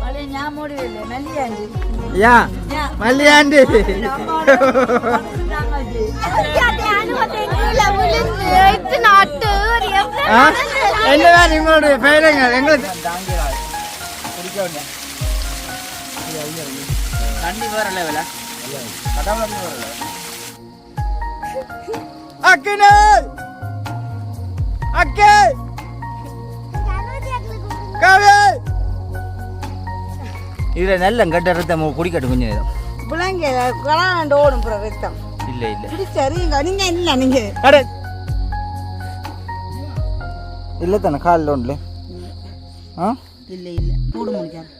பழைய ஞாபகம் என்னதான் உங்களுடைய பெயருங்கள் எங்களுக்கு தண்ணி அக்கே இதுல நல்ல கட்ட ரத்தம் குடிக்கட்டும் கொஞ்சம் நேரம். பிள்ளைங்க கலாண்டு ஓடும் புற ரத்தம். இல்ல இல்ல. பிடிச்சறியுங்க நீங்க இல்ல நீங்க? அடே. இல்ல தானே காலில் ஒன்றுல. ஆ? இல்ல இல்ல. கூடு முடிக்காது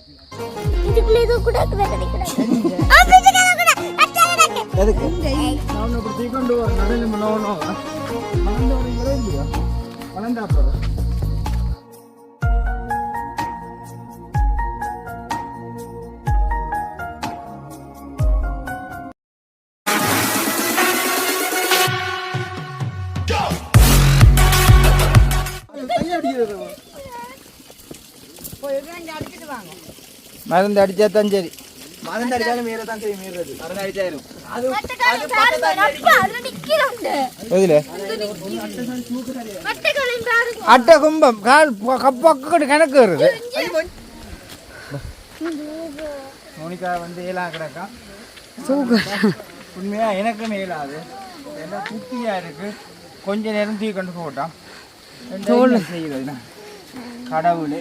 எதுக்கு? நான் இப்படி தீக்கொண்டு வளர்ந்து வரீங்களோ இல்லையா? வளர்ந்தா மருந்து அடிச்சா தான் சரி. மருந்து அடிச்சாலும் மீற தான் மீறது மருந்து அடிச்சாயிரும் எதுல? அட்டை கும்பம் கால் கப்பக்கட்டு கணக்கு வருது. மோனிகா வந்து ஏலா கிடக்கா உண்மையா எனக்கும் இயலாது என்ன குட்டியா இருக்கு. கொஞ்ச நேரம் தூக்கி கொண்டு போட்டான். தோல். நான். கடவுளே.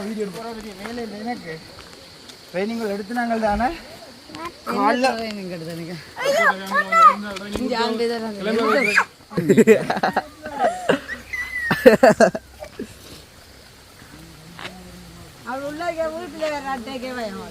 வீடியோ வேலை இல்லை எனக்கு. ட்ரைனிங் எடுத்து இங்கே அங்கே அவர் உள்ள வீட்டில் வேற அட்டைக்கே வேணும்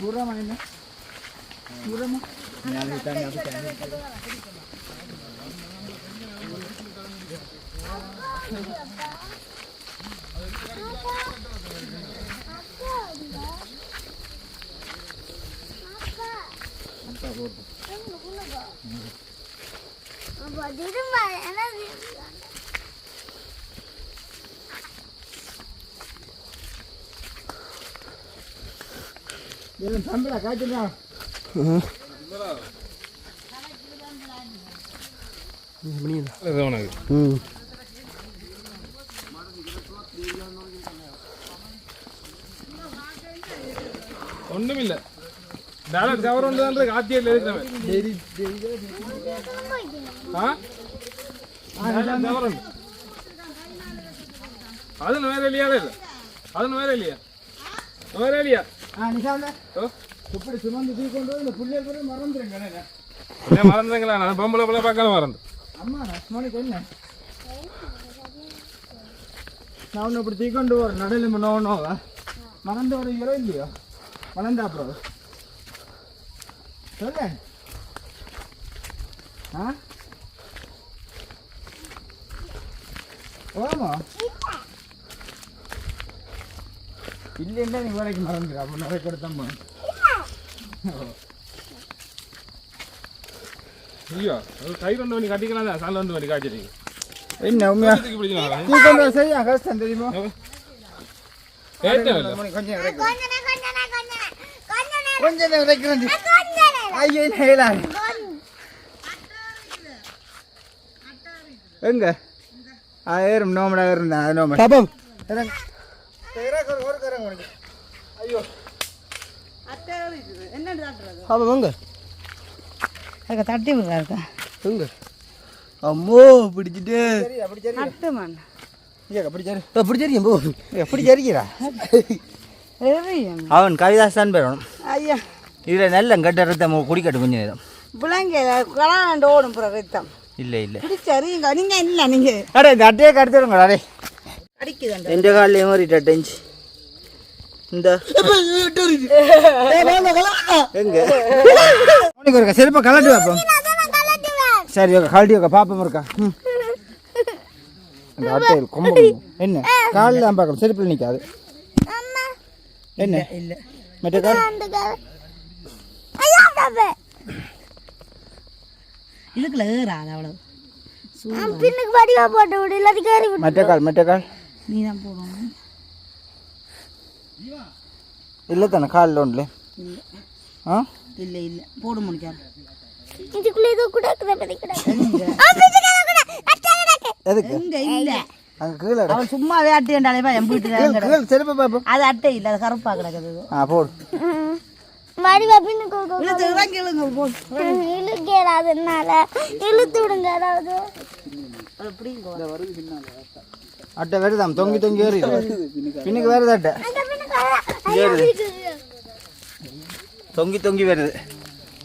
Gura man ina. Gura mo. Nyalitan na kita. Apa di rumah? Anak di தம்பிடா காய்ச்சலா ம். ஒண்ணுமில்ல. டேரக்ட் கவர் ஒன்று தான் இருக்கு ஆத்தியில் இருக்கிறவன். ஆ? உண்டு. வேற இல்லையா இல்லை அது வேற இல்லையா? வேற இல்லையா? இப்படி சுமந்து தூக்கி கொண்டு இந்த புள்ளியல் கூட மறந்துடுங்க என்ன இல்லையா மறந்துங்களா நான் பொம்பளை பிள்ளை பார்க்கல மறந்து. அம்மா ரஸ்மணிக்கு என்ன? நான் இப்படி தூக்கி கொண்டு வர நடுவில் நோனோவா மறந்து வரீங்களோ இல்லையோ? வளர்ந்தா அப்புறம் சொல்லு. ஆ? ஓமா இல்லைன்னா நீ வேலைக்கு மறந்துடு அப்போ நிறைய கொடுத்தா ஐயோ கை ரெண்டு மணி கட்டிக்கலாம் தான் சால் ரெண்டு மணி காய்ச்சிட்டீங்க என்ன உண்மையா? கொண்டு சரியா கஷ்டம் தெரியுமா? கொஞ்சம் இறக்குறேன் ஐயோ நேலாது எங்க? ஆயிரம் நோமடா இருந்தேன் அது நோமடா பாப்பம் எங்க அதுக்கு தட்டி விடுறாருக்கா எங்க அம்மோ பிடிச்சிட்டு. எரியும் அவன் கவிதாசன் பெறணும் ஐயா. இதில் நல்ல கட்டுறத குடிக்கட்டும் கொஞ்சம் நேரம் பிள்ளைங்க கலாண்டு ஓடும் புற ரத்தம். இல்லை இல்லை. பிடிச்சறியுங்க நீங்க இல்லை நீங்க. அடே இந்த அட்டையை கடுத்துருங்க அடே. இந்த. எங்க? உனக்கு இருக்கா? செருப்பை கலட்டி வைப்போம் சரி ஓகே கழட்டி வைக்க பாப்பம் இருக்கா. அந்த அட்டையில் கொம்பு என்ன? காலில் தான் பார்க்கணும். செருப்பில் நிற்காது என்ன? இல்லை மற்ற கால்? இதுக்குள்ள ஏறாது அவ்வளவு. பின்னுக்கு வடிவா போட்டு விடு இல்லாட்டி கேறி விடு மற்ற கால் மற்ற கால்? நீ தான் போடணும் இல்லை தானே காலில் ஒன்றில் ஆ? இல்லை இல்லை. போட முடியாது இதுக்குள்ள இது கூட அப்படி எதுக்கு? அங்கே கீழே. அவள் சும்மா வேட்டி என்றாலே என் கீழே செருப்பை பார்ப்போம் அது அட்டை இல்லை அது கருப்பா கிடக்குது ஆ போடு. கோ- இழுத்து விடுங்க அதாவது அது பிடிங்க அட்டை வருதாம் தொங்கி தொங்கி ஏறி பின்னுக்கு வருது அட்டை. ஏறுது தொங்கி தொங்கி வருது.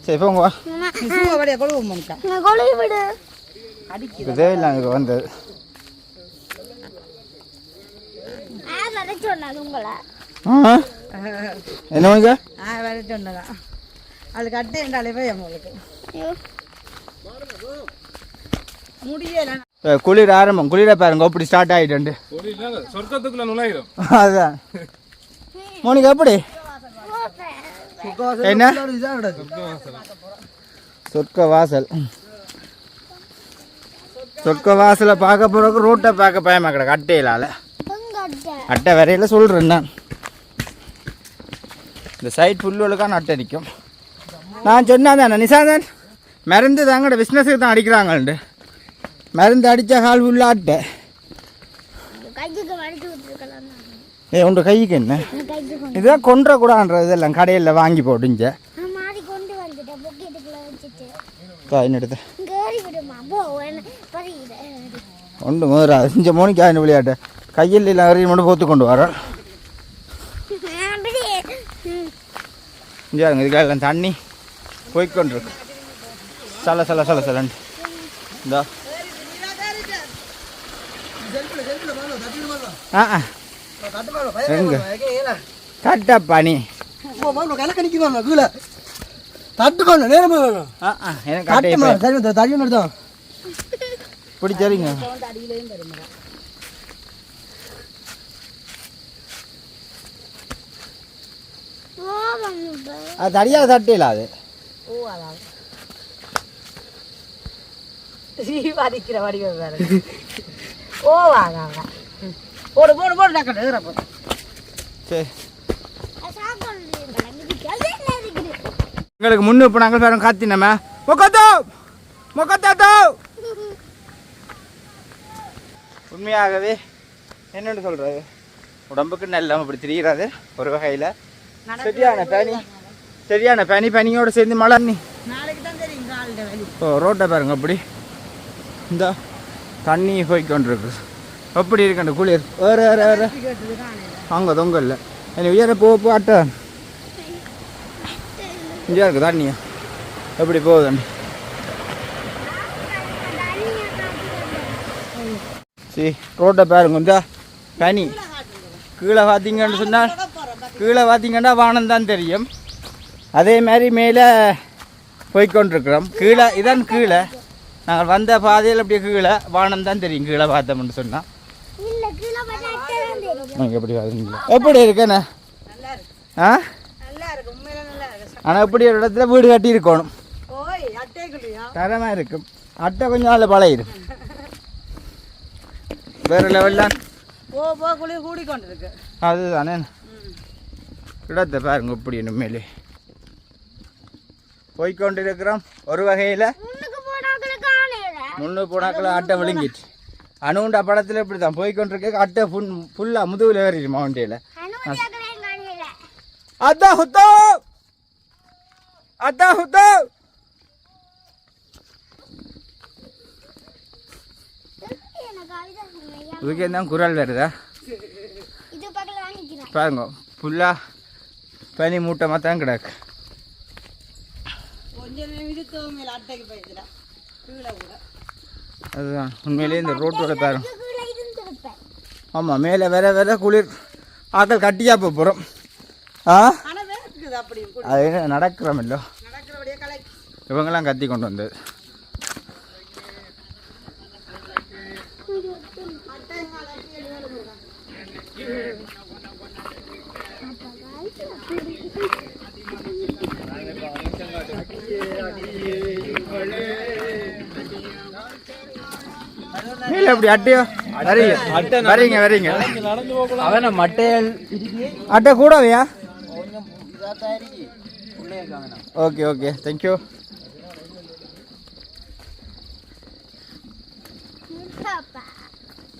சரி போங்க வா. சும்மா வழியா வந்தது. வர என்ன சொன்னதான் அதுக்கு அட்டை என்றாலே போய் உங்களுக்கு குளிர் ஆரம்பம். குளிர பாருங்க அப்படி ஸ்டார்ட் ஆகிட்டு சொர்க்கத்துக்குள்ள நுழையிடும் அதுதான் மோனிகா எப்படி? என்ன? சொர்க்க வாசல் சொர்க்க வாசலை பார்க்க போறதுக்கு ரோட்டை பார்க்க பயமா கிடக்கு அட்டையிலால. அட்டை? வரையில சொல்றேன் நான். இந்த சைட் ஃபுல்லுக்கான அட்டை நிற்கும் நான் சொன்னேன் தானே நிசாந்தன் மருந்து தாங்கட பிஸ்னஸுக்கு தான் அடிக்கிறாங்கண்டு மருந்து அடித்த கால் விட்டுருக்கலாம் ஏ உன்ற கைக்கு என்ன? இதுதான் கொன்ற இதெல்லாம் கடையில் வாங்கி போட்டுஞ்ச நான் மாறி கொண்டு வந்துட்டேன் பொக்கெட்டுக்குள்ள வச்சுட்டு. காயின் எடுத்து? இங்க ஏறி விடுமா? போ என்ன பறியுது ஒன்று முதரா இஞ்ச மோனிக்கு ஆயின் விளையாட்டு? கையில் இல்லை அறிய மட்டும் போத்து கொண்டு வரோம். இங்கே இதுக்காக எல்லாம் தண்ணி போய்க்கொண்டிருக்கு சல சல சல சலன்ட்டு இந்தா ஆ ஆ எங்க கட்டப்பா நீ கணக்கு கீழே தட்டுக்கணும் நேரமே வேணும் ஆ ஆ. எனக்கு கட்டை சரி தள்ளி நடத்தான் பிடிச்சரிங்க போவோம் இப்ப. அது தடியாக தட்டையில அது. வடிவம் வேற. வாங்க போடு போடு போடு டக்கு ஏற போடு. சரி? எங்களுக்கு முன்னு இப்போ நாங்கள் பேரும் காத்தினமே. மொக்கத்தோ மொக்கத்தாத்தோ. உண்மையாகவே என்னென்னு சொல்கிறது உடம்புக்கு நல்ல அப்படி தெரிகிறது ஒரு வகையில். சரியான பனி சரியான பனி பனியோட சேர்ந்து மழை நீ நாளைக்கு தான் தெரியும் காலில் வலி. இப்போ ரோட்டை பாருங்க அப்படி. இந்த தண்ணி போய்க்கொண்டிருக்கு எப்படி இருக்கு அந்த குளிர். வேறு வேறு வேறு. அங்கே தொங்க எனக்கு உயர போ போ அட்டை. இங்கே இருக்கு தண்ணி எப்படி போகுதுன்னு சரி ரோட்டை பாருங்க இந்த. பனி கீழே பார்த்தீங்கன்னு சொன்னால் கீழே பார்த்தீங்கன்னா வானம் தான் தெரியும். அதே மாதிரி மேலே போய்க்கொண்டிருக்கிறோம். கீழே இதான் கீழே. நாங்கள் வந்த பாதையில் அப்படியே கீழே வானம் தான் தெரியும் கீழே பார்த்தோம்னு சொன்னால் நீங்கள் எப்படி பார்த்தீங்களா எப்படி இருக்கேண்ணே ஆ? ஆனால் இப்படி ஒரு இடத்துல வீடு கட்டி இருக்கணும். தரமாக இருக்கும். அட்டை கொஞ்சம் நாள் பழையிடும் வேறு லெவல்லாம் அதுதானே. இடத்தை பாருங்க இப்படி உண்மையிலே போய்க்கொண்டு இருக்கிறோம் ஒரு வகையில் முன்னுக்கு போனாக்களுக்கு ஆணையில முன்னூறு போனாக்கள் அட்டை விழுங்கிட்டு. அணுகுண்டா படத்தில் இப்படி தான் போய்க்கொண்டிருக்க அட்டை ஃபுல் ஃபுல்லாக முதுகில் ஏறிடு மவுண்டியில் அதான் ஹுத்தோ அதான் ஹுத்தோ இதுக்கே தான் குரல் வருதா? பாருங்க. ஃபுல்லாக பனி மூட்டமாக தான் கிடக்கு. கொஞ்சம் அட்டைக்கு போயிடுறா அதுதான். உண்மையிலேயே இந்த ரோட்டோட இருந்திருப்பேன் ஆமாம் மேலே வேற வேற குளிர். ஆக்கள் கட்டியா போகிறோம் ஆ? அது என்ன நடக்கிறோமில்லோ நடக்கிறபடியே கலை. இவங்கெல்லாம் கத்தி கொண்டு வந்தது. மேல எப்படி அட்டையோ? வரீங்க வரீங்க வரீங்க அவன மட்டையல் அட்டை கூடவையா ஓகே ஓகே. தேங்க்யூ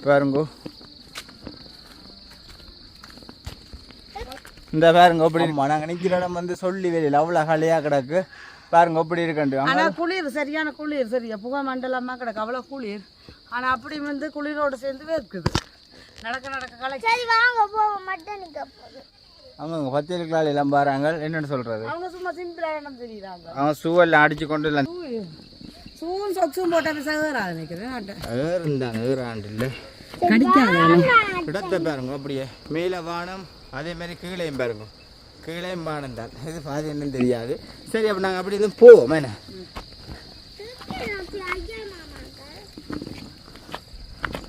பாருங்க. இந்த பாருங்க அப்படி நாங்கள் நிற்கிற இடம் வந்து சொல்லி வெளியில். அவ்வளோ ஹலையாக கிடக்கு. பாருங்க அப்படி இருக்கண்டு ஆனா குளிர் சரியான குளிர் சரியா? புகை மண்டலமா கிடக்கு. அவ்வளவு குளிர். ஆனா அப்படி வந்து குளிரோட சேர்ந்து வேர்க்குது நடக்க நடக்க கலை சரி வாங்க போவோம். மட்டும் அவங்க பத்திரிக்கையாளர் எல்லாம் பாருங்க. என்னென்னு சொல்கிறது அவங்க சும்மா சிம்பிளா இடம் தெரியுறாங்க? அவன் சூவெல்லாம் அடிச்சு கொண்டு எல்லாம் சூன் சொக்ஸும் போட்டாரு சகராது நினைக்கிறேன் நாட்டை. ஏறுந்தாங்க ஏறாண்டு இல்லை கடிக்காதானே இடத்தை பாருங்க அப்படியே. மேலே வானம் அதே மாதிரி கீழேயும் பாருங்க. கீழேயும் வானம் தான். இது பாதி என்னன்னு தெரியாது. சரி அப்போ நாங்கள் அப்படி இருந்து போவோம் என்ன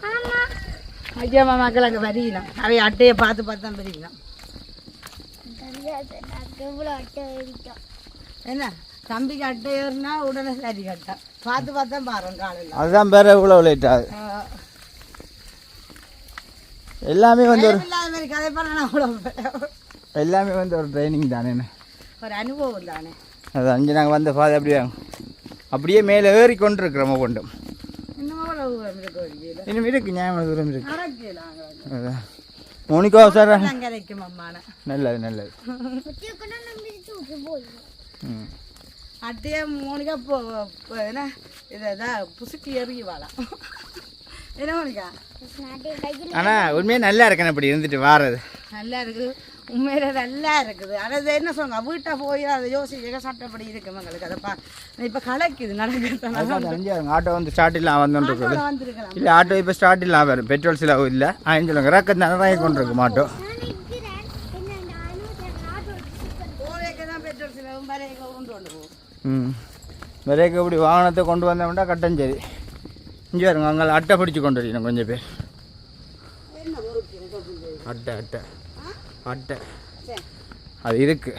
ஆமா ஐயா மாமாக்கள் அங்கே வரீங்களாம் நிறைய அட்டையை பார்த்து பார்த்து தான் வரீங்களாம் என்ன? தம்பிக்கு அட்டை ஏறினா உடனே சரி கட்டா பார்த்து பார்த்து தான் பாருங்க காலையில். அதுதான் வேற இவ்வளோ லேட் ஆகுது? எல்லாமே வந்து ஒரு மாதிரி கதை பண்ண அவ்வளோ எல்லாமே வந்து ஒரு ட்ரைனிங் தானே ஒரு அனுபவம் தானே. அது அஞ்சு நாங்கள் வந்த பாதை அப்படியே அப்படியே மேலே ஏறி கொண்டு இருக்கிறோம் ஒவ்வொன்றும். இன்னும் இருக்க நியாயம் தூரம் இருக்கு மோனிகா சார் நல்லது நல்லது அட்டையை மோனிகா போ என்ன இதான் புசுக்கி எறிய வாழா என்ன மோனிகா ஆனால் உண்மையாக நல்லா இருக்கேன் அப்படி இருந்துட்டு வாரது நல்லா இருக்குது உண்மையில நல்லா இருக்குது. ஆனால் இது என்ன சொல்லுங்க வீட்டை போய் அதை யோசிக்க சட்டப்படி இருக்கு எங்களுக்கு? அதை பா இப்போ கலைக்குது நடக்கிறது. ஆட்டோ வந்து ஸ்டார்ட் இல்லாம வந்து இருக்குது. வந்திருக்கலாம் இல்லை ஆட்டோ இப்போ ஸ்டார்ட் இல்லாம வரும் பெட்ரோல் செலவு இல்லை. ஆயிரம் சொல்லுங்க தானே வாங்கி கொண்டு இருக்கு போகும். ம். விலைக்கு இப்படி வாகனத்தை கொண்டு வந்தோம்னா கட்டம் சரி. இங்கே வருங்க அங்கே அட்டை பிடிச்சி கொண்டு வரணும் கொஞ்சம் பேர். அட்டை அட்டை. அட்டை. அது இருக்கு.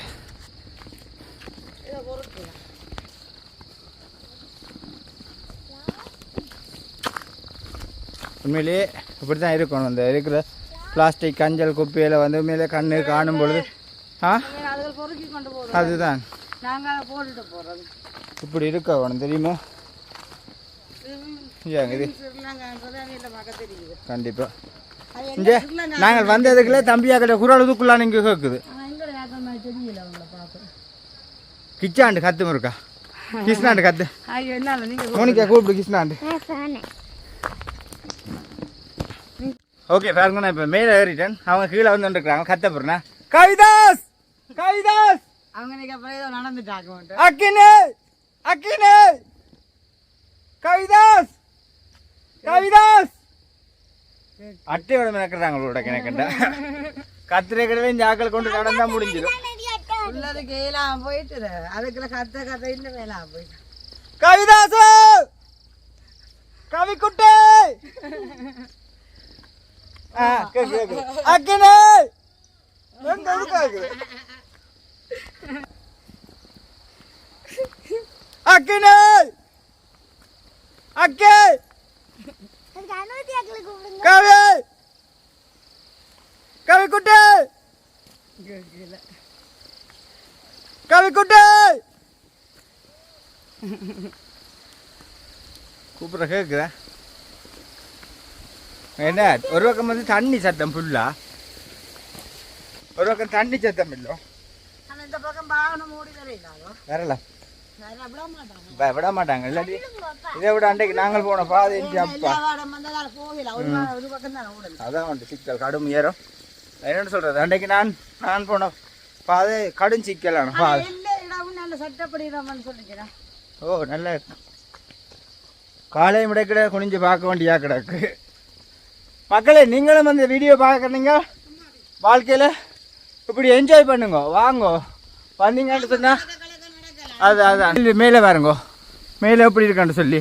உண்மையிலேயே இப்படி தான் இருக்கணும். அந்த இருக்கிற பிளாஸ்டிக் கஞ்சல் குப்பையில் வந்து உண்மையிலே கண்ணு காணும் பொழுது. ஆ? அதுதான். இப்படி இருக்க வேணும் தெரியுமா? இது கண்டிப்பாக இங்கே நாங்கள் வந்ததுக்குள்ளே தம்பியாக்கிட்ட குரல் இதுக்குள்ளான இங்கே கேட்குது. கிச்சாண்டு கத்து இருக்கா கிருஷ்ணாண்டு கத்து. ஐயோ என்னால நீங்கள் மோனிகா கூப்பிடு கிருஷ்ணாண்டு. ஓகே பாருங்க நான் இப்போ மேலே ஏறிட்டேன். அவங்க கீழே வந்து இருக்கிறாங்க கத்த போறேன்னா கவிதாஸ் கவிதாஸ் அவங்க இன்னைக்கு அப்புறம் ஏதோ நடந்துட்டாங்க அக்கினே அக்கினே கவிதாஸ் கவிதாஸ் அட்டையோட மிதக்கிறாங்களோட கிணக்கண்டா? கத்திரை கடவே இந்த ஆக்கள் கொண்டு நடந்தா முடிஞ்சிடும். உள்ளதுக்கு ஏலாம் போயிட்டு அதுக்குள்ள கத்த கத்த இன்னும் மேலாம் போயிட்டு. கவிதாசு! கவிக்குட்டே! அக்கினே! எங்க அக்கினே! அக்கே! கவி! கவி குட்டி! கவி குட்டி! கூப்பிட்ற கேட்குற என்ன ஒரு பக்கம் வந்து தண்ணி சத்தம் ஃபுல்லா ஒரு பக்கம் தண்ணி சத்தம் இல்லை? இந்த பக்கம் வாகனம் ஓடி வரல. விட மாட்டாங்க. இல்லாட்டி இதை விட அன்றைக்கு நாங்கள் போன பாதை அதான் வந்து சிக்கல். கடும் ஏறும் என்னன்னு சொல்றது? அன்றைக்கு நான் நான் போன பாதை கடும் சிக்கலான பாதை. ஓ நல்ல காலை முடைக்கிட குனிஞ்சு பார்க்க வேண்டியா கிடக்கு. மக்களே நீங்களும் அந்த வீடியோ பார்க்குறீங்க வாழ்க்கையில்? இப்படி என்ஜாய் பண்ணுங்க. வாங்கோ. வந்தீங்கன்னு சொன்னா அது இது மேலே பாருங்கோ. மேலே எப்படி இருக்கான்னு சொல்லி.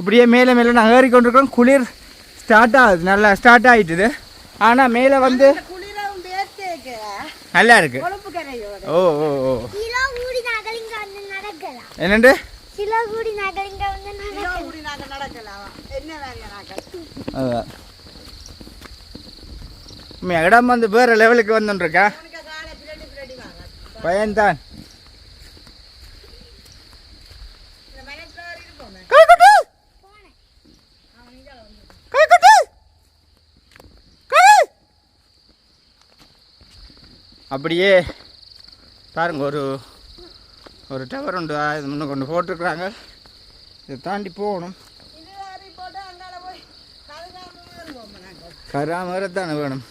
இப்படியே மேலே மேலே நாங்கள் ஏறிக்கொண்டிருக்கோம் குளிர் ஸ்டார்ட் ஆகுது நல்லா ஸ்டார்ட் ஆகிட்டுது ஆனால் மேலே வந்து நல்லா இருக்கு. ஓ ஓ ஓ. என்னண்டு? இடம் வந்து வேற லெவலுக்கு வந்துருக்கா பயன்தான். அப்படியே பாருங்க ஒரு ஒரு டவர் உண்டு. இது முன்ன கொண்டு போட்டிருக்கிறாங்க. இதை தாண்டி போகணும். கராமரத்தானே வேணும்.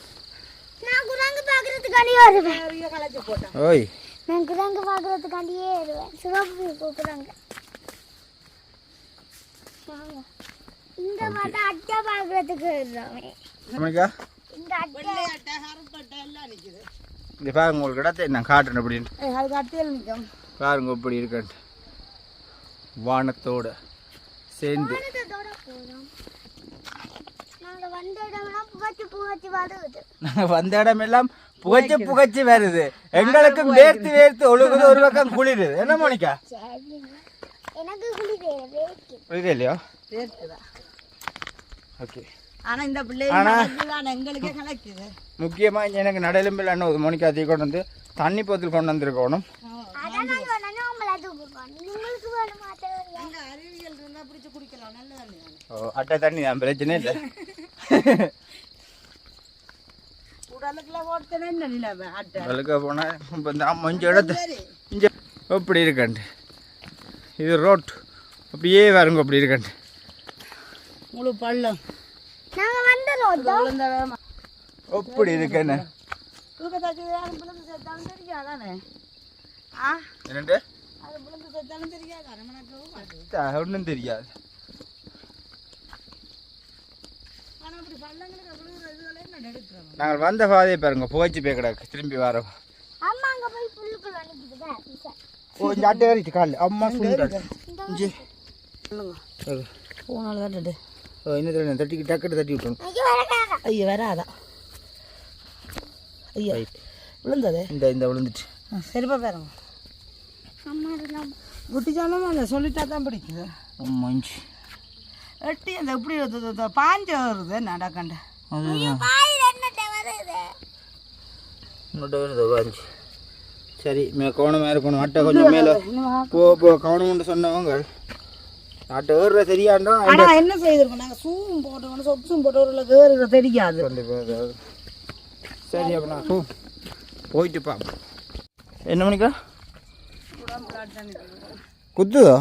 ஓய். நான் குரங்கு பாக்குறதுக்காண்டியே வருவேன். சிவப்பு கூப்பிடுறாங்க. இந்த பார்த்தா அட்டை பாக்குறதுக்கு வருவாங்க இந்த அட்டை. இங்கே பாருங்க உங்களுக்கு இடத்தை நான் காட்டுறேன் அப்படின்னு பாருங்க இப்படி இருக்கன்ட்டு. வானத்தோட சேர்ந்து. நாங்கள் வந்த இடமெல்லாம் புகைச்சு புகைச்சு வருது. எங்களுக்கும் வேர்த்து வேர்த்து ஒழுகுது ஒரு பக்கம் குளிருது. என்ன மோனிக்கா சரி எனக்கு குளி வேறு புரியுது இல்லையோ? ஓகே. ஆனா இந்த பிள்ளை தான் எங்களுக்கே கலக்குது முக்கியமாக இங்கே எனக்கு நடையெலும்பில் என்ன ஒரு மோனிக்கா தீ கொண்டு வந்து தண்ணி போத்தில் கொண்டு வந்திருக்கணும். ஓ அட்டை தண்ணி தான் பிரச்சனை இல்லை. போனால் இப்போ இந்த கொஞ்சம் இடத்து இங்கே எப்படி இருக்கண்டு. இது ரோட் அப்படியே வருங்க அப்படி இருக்கண்டு. முழு பள்ளம். விழுகிற இதுகளை என்ன எடுக்கிறோம் நாங்கள் வந்த பாதையை பாருங்க புகைச்சி போய் கிடக்கு. திரும்பி வரோம் அம்மா அங்க போய் புல்லுக்குள்ள நிக்குது ஓ இந்த அட்டை கால் அம்மா இஞ்சி. போனால தான் ஓ இன்னும் தட்டி டக்குட்டு தட்டி விட்டணும் ஐயோ வராதா ஐயா விழுந்தது இந்த இந்த விழுந்துட்டு சரிப்பா பாருங்க குட்டிச்சாலும் அந்த சொல்லிட்டா தான் பிடிக்குது அம்மா இஞ்சி எட்டி அந்த இது, பாஞ்சு வருது நடக்கண்ட வருது வாஞ்சி சரி மே கவனமாக இருக்கணும் அட்டை கொஞ்சம் மேலே போ போ கவனம்னு சொன்னவங்க அட்டை ஏறுற சரியாண்டா ஆனா என்ன செய்திருக்கோம்? நாங்க சூம் போட்டோம் சொப்ஸும் போட்டோம்ல ஏறுற தெரியாது. சரி அப்போ நான் போ போயிட்டு பார்ப்போம் என்ன மணிக்கா? குத்துதோ?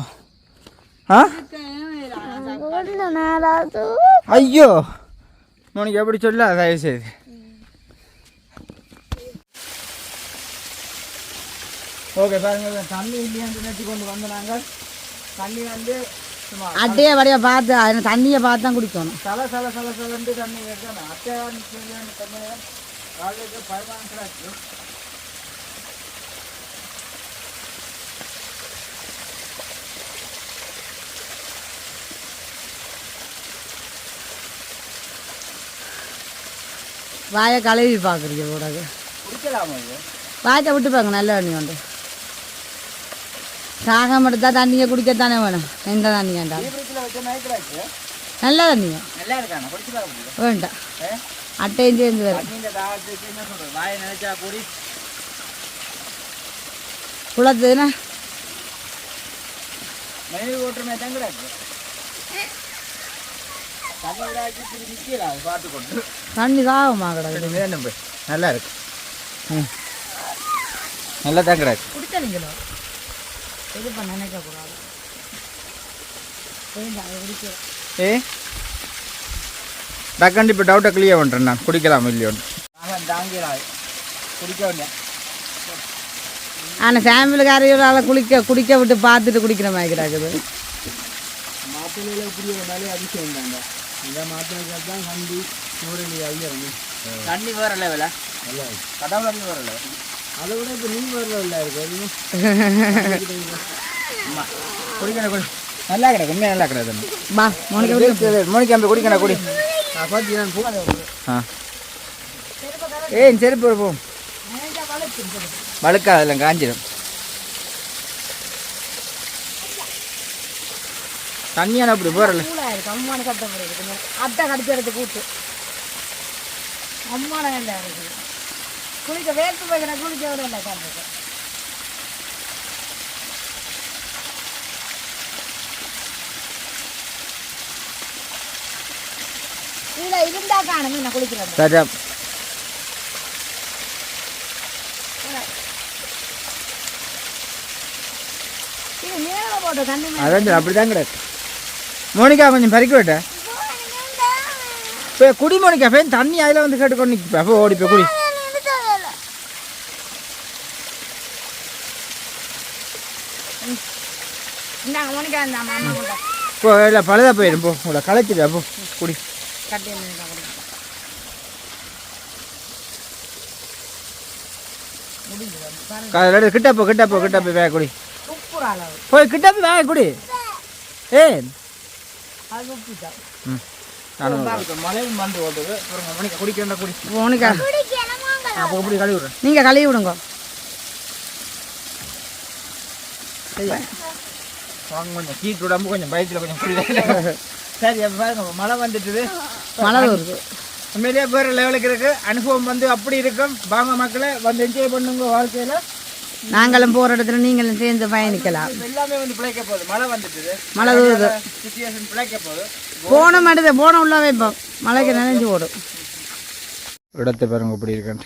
ஐயோ! உனக்கு எப்படி சொல்ல? தயவு செய்து. ஓகே பாருங்க. தண்ணி இல்லையான்னு நினச்சி கொண்டு வந்து நாங்கள். தண்ணி வந்து அட்டையை வரைய பார்த்து அது தண்ணியை பார்த்து தான் குடிக்கணும். சல சல சல சலந்து தண்ணி பயமாச்சு வாயை கழுவி பார்க்குறீங்க இது? வாயத்தை விட்டு பாருங்க நல்ல தண்ணி உண்டு தாகம் எடுத்தா தண்ணியை குடிக்கத்தானே வேணும். எந்த தண்ணியாண்டா நல்ல தண்ணியா? வேண்டாம். அட்டையும் சேர்ந்து வரும் குளத்துனா கிடக்கு தண்ணி தாகமா போய். நல்லா இருக்கு. நல்லா தான் கிடக்கு இது பண்ண நினைக்கக்கூடாது ஏ? டக்கண்டு இப்போ டவுட்டை கிளியர் பண்ணுறேன் நான். குடிக்கலாம் இல்லையோன்னு குடிக்க வேண்டிய ஆனால் ஃபேமிலிக்காரையால் குளிக்க குடிக்க விட்டு பார்த்துட்டு குடிக்கிற மாதிரி கிடக்குது. மாப்பிள்ளையில ஒரு வேலையை அதிசயம் தாங்க இந்த மாப்பிள்ளைக்கு தான் ஐயரங்க தண்ணி வேற லெவலா கடவுள் தண்ணி வேற லெவல் அதை விட இப்போ நீ வரல இல்லை இருக்கு. குடிக்கணும் குடி. நல்லா கிடக்கு உண்மையாக நல்லா கிடக்கு பா மோனிகா மோனிக்கு அம்பி குடிக்கணும் குடி. ஆ. ஏய் செருப்பு போ. வழுக்காது இல்லை காஞ்சிடும் தண்ணியான அப்படி போறல அம்மான இருக்குது அட்டை கடிச்சு எடுத்து கூட்டு. அம்மான குளிக்க வேர்த்து போய்க்கிறேன் குளிக்க விட இல்லை காட்டுறது இதில் இருந்தா காணும் என்ன குளிக்கிறது சரி அதான் அப்படி தான் கிடக்கு. மோனிகா கொஞ்சம் பறிக்க விட்ட இப்போ குடி மோனிகா. ஃபேன் தண்ணி அதில் வந்து கேட்டுக்கொண்டு நிற்பேன் அப்போ ஓடி போய் குடி. இப்போ இல்லை பழுதா போயிடும் போ. உங்களை களைச்சிடு அப்போ குடி. கட்டி என்ன காலையில் கிட்ட போ கிட்ட போ கிட்ட போய் வேக குடி. போய் கிட்ட போய் வேக குடி. விட்றேன். நீங்க கழுவி விடுங்க. வாங்க கொஞ்சம் ஹீட் விடாம கொஞ்சம் பயத்தில் கொஞ்சம் குடி சரி அப்போ பாருங்க மழை வந்துட்டுது. மழை வருது. உண்மையிலேயே வேறு லெவலுக்கு இருக்கு. அனுபவம் வந்து அப்படி இருக்கும். வாங்க மக்களே வந்து என்ஜாய் பண்ணுங்க வாழ்க்கையில். நாங்களும் போற இடத்துல நீங்களும் சேர்ந்து பயணிக்கலாம். எல்லாமே வந்து பிழைக்க போகுது. மழை வந்துட்டுது. மழை வருது. சுச்சுவேஷன் பிழைக்க போகுது. போன மாட்டுது போன உள்ள வைப்போம் மழைக்கு நனைஞ்சு ஓடும். இடத்தை பாருங்க இப்படி இருக்கேன்.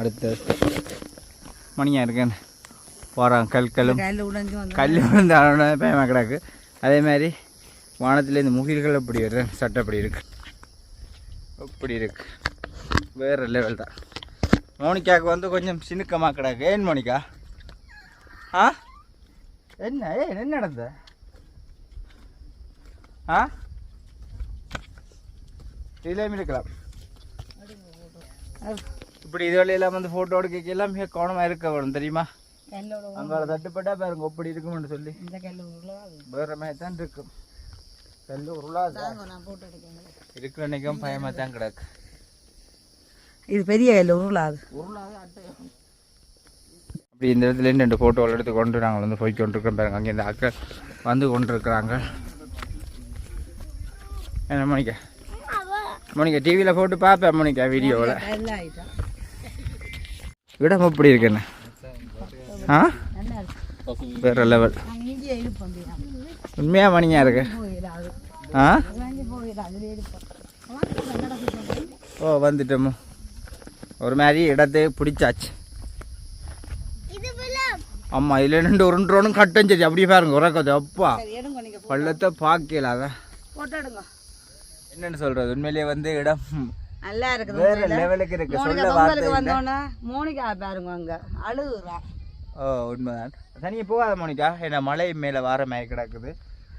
அடுத்த மணியாக இருக்கேன். போகிறான் கற்களும் கல் விழுந்து அவன பயமாக கிடக்கு. அதே மாதிரி வானத்தில் இந்த முகில்கள் அப்படி வருது சட்டை அப்படி இருக்கு. அப்படி இருக்கு. வேறு லெவல் தான். மோனிகாவுக்கு வந்து கொஞ்சம் சினுக்கமாக கிடக்கு. ஏன் மோனிகா? ஆ? என்ன ஏன் என்ன நடந்த? ஆ? இதுலேயும் இருக்கலாம். இப்படி இது வழியெல்லாம் வந்து ஃபோட்டோ எடுக்க எல்லாம் மிக கவனமாக இருக்க வேணும் தெரியுமா? கல்லோட அங்கே தட்டுப்பட்டா பாருங்க எப்படி இருக்கும்னு சொல்லி. இந்த உருளாது. வேற மாதிரி தான் இருக்கும் கல் உருளாது. இருக்கிற அன்னைக்கும் பயமாக தான் கிடக்கு. இது பெரிய கல்லு உருளாது. அப்படி இந்த இடத்துல இருந்து ரெண்டு ஃபோட்டோவில் எடுத்து கொண்டு நாங்கள் வந்து போய் கொண்டிருக்கோம் பாருங்க. அங்கே இந்த அக்கள் வந்து கொண்டிருக்கிறாங்க. என்ன மணிக்கா மணிக்கா டிவியில் போட்டு பார்ப்பேன் மணிக்கா வீடியோவில் இடம் எப்படி இருக்குன்னு? ஆ? வேற லெவல் உண்மையாக மணியாக இருக்கு? ஆ? ஓ வந்துட்டோமோ. ஒரு மாதிரி இடத்தை பிடிச்சாச்சு. ஆமாம் இதில் ரெண்டு ரெண்டு ரோடும் கட்டஞ்சரி அப்படியே பாருங்க உறக்கது அப்பா சரி பள்ளத்தை பார்க்கல அதான் என்னன்னு சொல்றது? உண்மையிலேயே வந்து இடம் நல்லா இருக்குது வேற. லெவலுக்கு இருக்கு. சொல்ல வார்த்தை மோனிகா பாருங்க அங்க அழுகுறா. ஓ உண்மைதான். தனியாக போகாத மோனிகா என்ன மலை மேலே வார மய கிடக்குது.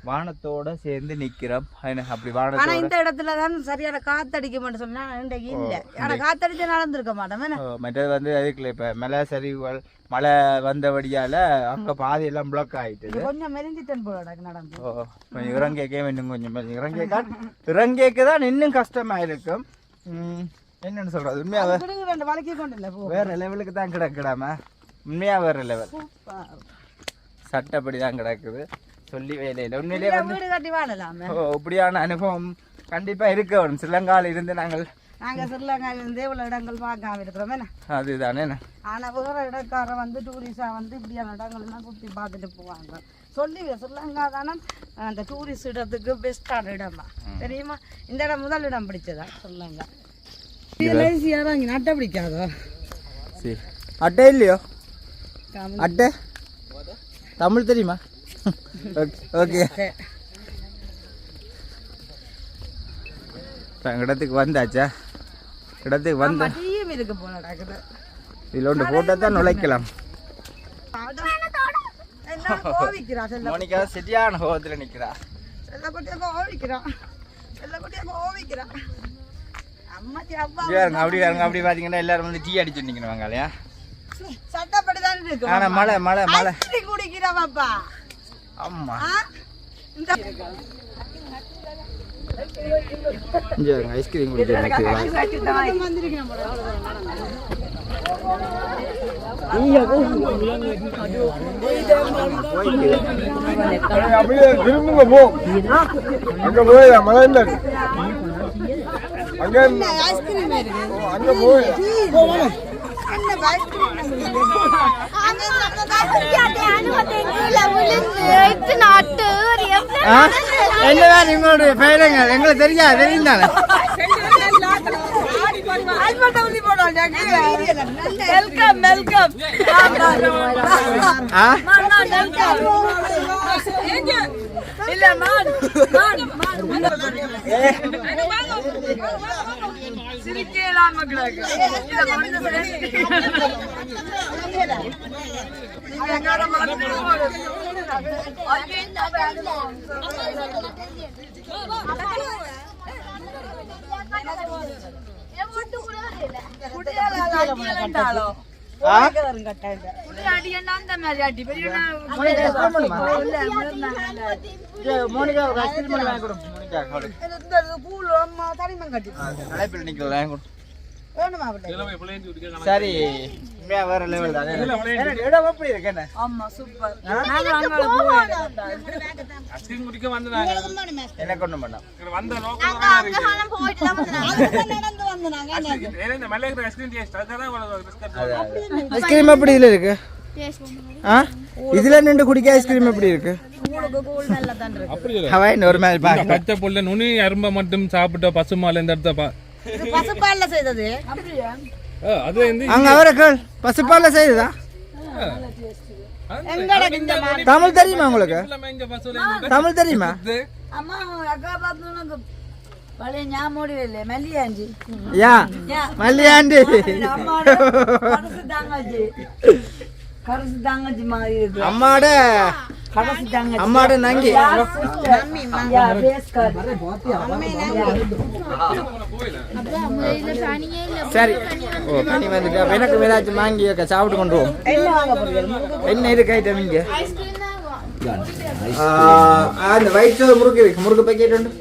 வானத்தோட சேர்ந்து நிக்கிறோம். அப்படி ஆனா வானத்தோட இந்த இடத்துல தான் சரியான காத்தடிக்க மாட்டேன் சொன்னா இன்றைக்கு இல்ல. ஆனா காத்தடிச்சு நடந்திருக்க மாட்டோம். மற்றது வந்து அதுக்குள்ள இப்போ மலை சரிவுகள் மழை வந்தபடியால அங்க பாதி எல்லாம் பிளாக் ஆயிட்டுது இது. கொஞ்சம் மெலிஞ்சிட்டன் போல நடந்து. ஓ கொஞ்சம் இறங்கேக்கே இன்னும் கொஞ்சம் இறங்கேக்கா இறங்கேக்கு தான் இன்னும் கஷ்டமா இருக்கும் என்னன்னு சொல்றது? உண்மையா வேற லெவலுக்கு தான் கிடக்கிடாம உண்மையா வேற லெவல் சட்டப்படி தான் கிடக்குது. சொல்லி வேலையில். உண்மையிலேயே வந்து ஓ, இப்படியான அனுபவம் கண்டிப்பாக இருக்க. வேணும் ஸ்ரீலங்காவில் இருந்து நாங்கள் நாங்க ஸ்ரீலங்கால இருந்தே இவ்வளவு இடங்கள் பார்க்காம இருக்கிறோமே அதுதானே ஆனா வேற இடக்கார வந்து டூரிஸ்டா வந்து இப்படியான இடங்கள்லாம் சுத்தி பார்த்துட்டு போவாங்க. சொல்லி ஸ்ரீலங்கா தானே அந்த டூரிஸ்ட் இடத்துக்கு பெஸ்டான இடமா. தெரியுமா? இந்த இடம் முதல் இடம் பிடிச்சதா? இங்கே நட்டை பிடிக்காதோ? சரி. அட்டை இல்லையோ? அட்டை? தமிழ் தெரியுமா? ஓகே இடத்துக்கு வந்தாச்சா? இடத்துக்கு வந்த இதில் ஒன்று போட்டால் தான் நுழைக்கலாம். என்ன கோவிக்கிறா? செல்ல மோனிகா சரியான கோபத்தில் நிற்கிறா அப்படி பாருங்க அப்படி பார்த்தீங்கன்னா எல்லாரும் வந்து டீ அடிச்சு நிற்கணும் இல்லையா? சட்டப்படிதான் இருக்கு ஆனால் மழை மழை மழை. ஐஸ்கிரீம் குடிக்கிறா பாப்பா ஆமா? இந்த ஐஸ்கிரீம். அப்படியே திரும்புங்க போ. அங்க போய். மழை இல்லை அங்க அங்க போய் என்ன ஐஸ்கிரீம் ஆ? என்ன வேறு உங்களுடைய பெயருங்க எங்களுக்கு தெரியாது தெரியும் தானே வெல்கம் இல்ல மான் சிரிக்கலாம் மக்களுக்கு ஆ மோனிகா ஒரு ஐஸ்கிரீம் வாங்கி கொடு சரி. வேற லெவல் தான். என்ன, இடம் எப்படி இருக்கு என்ன? ஆமா சூப்பர் ஐஸ்கிரீம் குடிக்க வந்து நாங்க எனக்கு ஒண்ணும் பண்ணோம் இங்க வந்த நோக்கம் நடந்து வந்து நாங்க ஏன்னா இந்த மல்லிகை இருக்கிற ஐஸ்கிரீம் டேஸ்ட் பிஸ்கட் ஐஸ்கிரீம் எப்படி இதுல இருக்கு? ஆ? இதுல நின்று குடிக்க ஐஸ்கிரீம் எப்படி இருக்கு? ஒரு மாதிரி பாக்க. பச்சை புல்ல நுனி அரும்பை மட்டும் சாப்பிட்ட பசுமால இந்த இடத்த பா. இது பசுப்பால்ல செய்தது? அது வந்து அங்க தமிழ் தெரியுமா உங்களுக்கு? தமிழ் தெரியுமா? அம்மா அக்கா பார்த்து உனக்கு பழைய ஞாபகம் இல்லை. மல்லியாஞ்சி யா மல்லியாண்டி தாங்காச்சி கரசு தாங்காச்சி மாதிரி இருக்கு. அம்மாட. கரசு தாங்காச்சி. அம்மாட நங்கி. யா பேஸ்கார் சரி. ஓ பனி வந்துட்டு. அப்ப எனக்கு ஏதாச்சும் வாங்கி சாப்பிட்டு கொண்டு போவோம் என்ன வாங்க போறீங்க என்ன இருக்கு ஐட்டம் இங்க? அந்த வயிற்று முறுக்கு இருக்கு. முறுக்கு பாக்கெட் உண்டு.